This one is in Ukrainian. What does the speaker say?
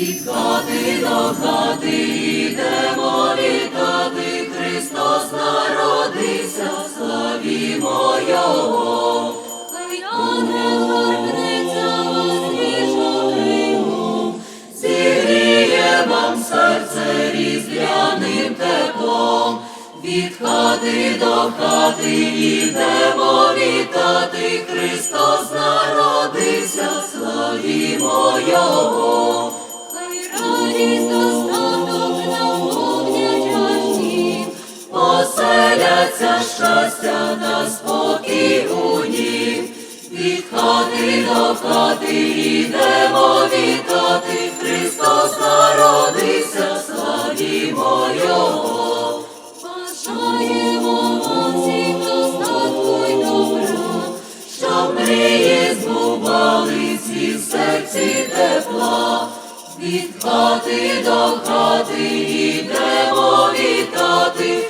Від хати до хати йдемо вітати, Христос народився, славімо Його. Хай ангел торкнеться свіжу кригу, зігріє вам серце різдвяним теплом. Від хати до хати йдемо вітати, Христос народився, славімо Його. Поселяться щастя та спокій у нім. Від хати до хати йдемо вітати, Христос народився, славімо Його. Бажаємо вам всім достатку й добра, щоб мрії збувались і в серці тепла. Від хати до хати йдемо вітати,